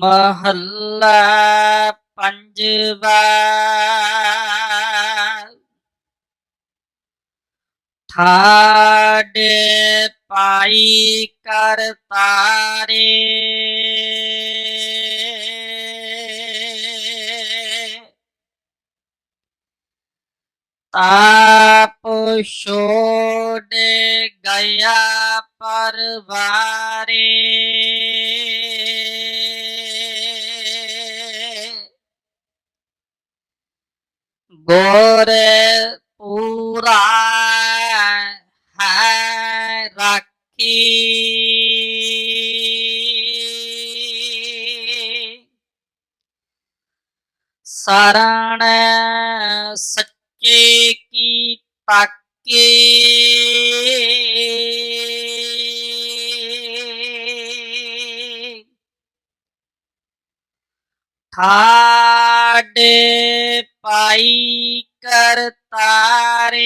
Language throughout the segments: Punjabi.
ਮਹੱਲਾ ਪੰਜਵਾ। ਠਾਡੇ ਪਾਈ ਕਰ ਤਾਰੇ। ਤਾਪ ਛੋੜ ਗਿਆ ਪਰਵਾਰੇ। ਗੋਰੇ ਪੂਰਾ ਹੈ ਰਾਖੀ ਸਰਣ ਸੱਚੇ ਕੀ ਤਾਕੀ ਠਾਡੇ ਪਾਈ ਕਰ ਤਾਰੇ।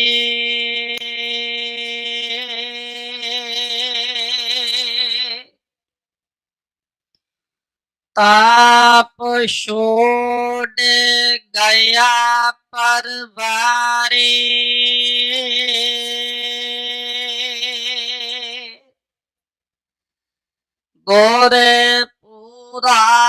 ਤਾਪ ਛੋੜ ਗਿਆ ਪਰਵਾਰੇ। ਗੋਰੇ ਪੂਰਾ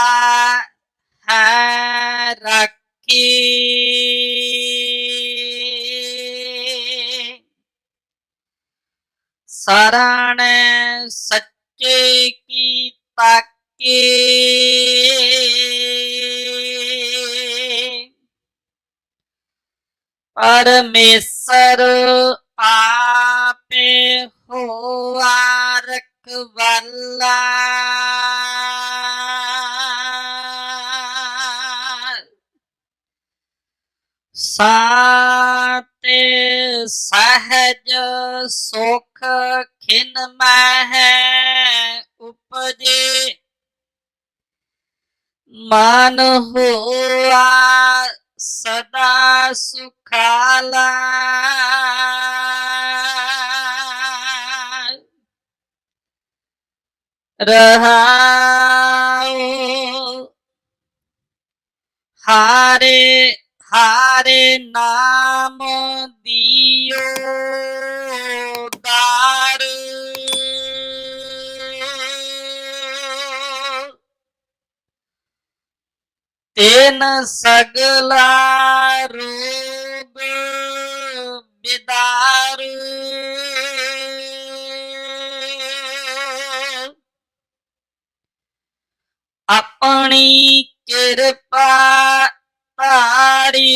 ਸਰਣ ਸੱਚੇ ਕੀ ਤਾਕੀ? ਪਰਮੇਸ਼ਰ ਆਪੇ ਹੋਆ ਰਖਵਾਲਾ। ਸਾਤੇ ਸਹਜ ਸੁਖ ਖਿਨ ਮਹਿ ਉਪਜੇ ਮਨ ਹੋਆ ਸਦਾ ਸੁਖਾਲਾ। ਰਹਾਉ ਹਾਰੇ ਹਾਰੇ ਨਾਮ ਦਿਓ। ਤੈਨ ਸਗਲਾ ਰੋਗ ਬਿਦਾਰ ਆਪਣੀ ਕਿਰਪਾ ਤਾਰੀ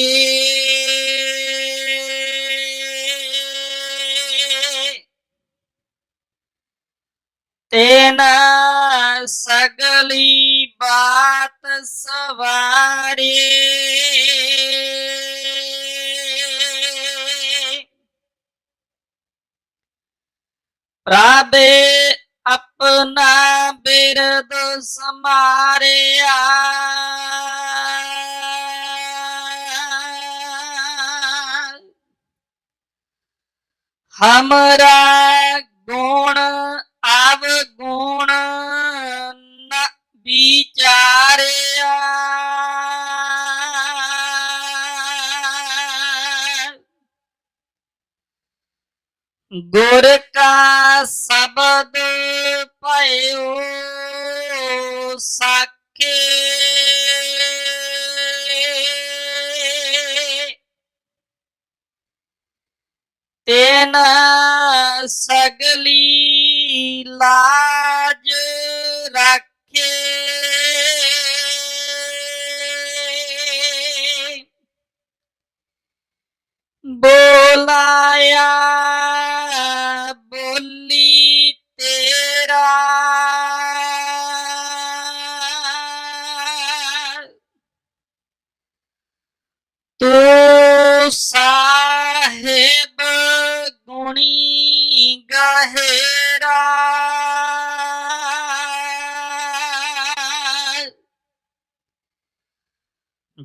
ਤੇਨਾ ਸਗਲੀ ਸਵਾਰੀ। ਪ੍ਰਭੇ ਆਪਣਾ ਬਿਰਦ ਸਮਾਰਿਆ। ਹਮਰਾ ਗੁਣ ਆਵ ਗੁਣ ਗੁਰ ਕਾ ਸ਼ਬਦ ਭਇਓ ਸਾਖੇ। ਤੈਨ ਸਗਲੀ ਲਾਜ ਰੱਖੇ। ਬੋਲਾਇਆ ਸਾਹਿਬ ਗੁਣੀ ਗਹਿਰਾ।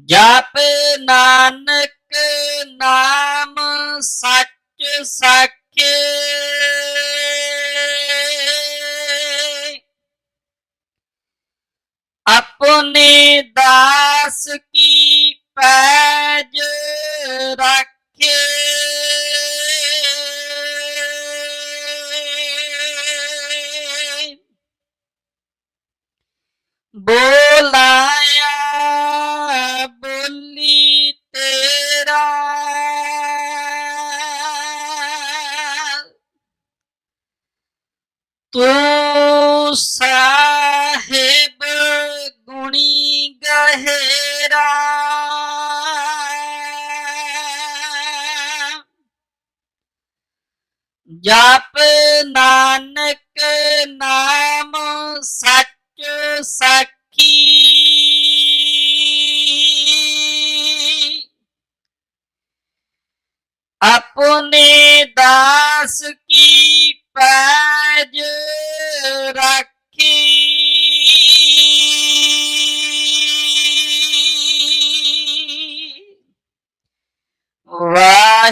ਜਪ ਨਾਨਕ ਨਾਮ ਸੱਚ ਸਾਖੇ। ਆਪਣੇ ਦਾਸ ਕੀ ਪੈਜ রাখে বোলায়া বলি তেরা তো साहेब गुणी गहेरा ਜਪ ਨਾਨਕ ਨਾਮ ਸੱਚ ਸਖੀ। ਆਪਣੇ ਦਾਸ ਕੀ ਪੈਜ ਰੱਖੀ।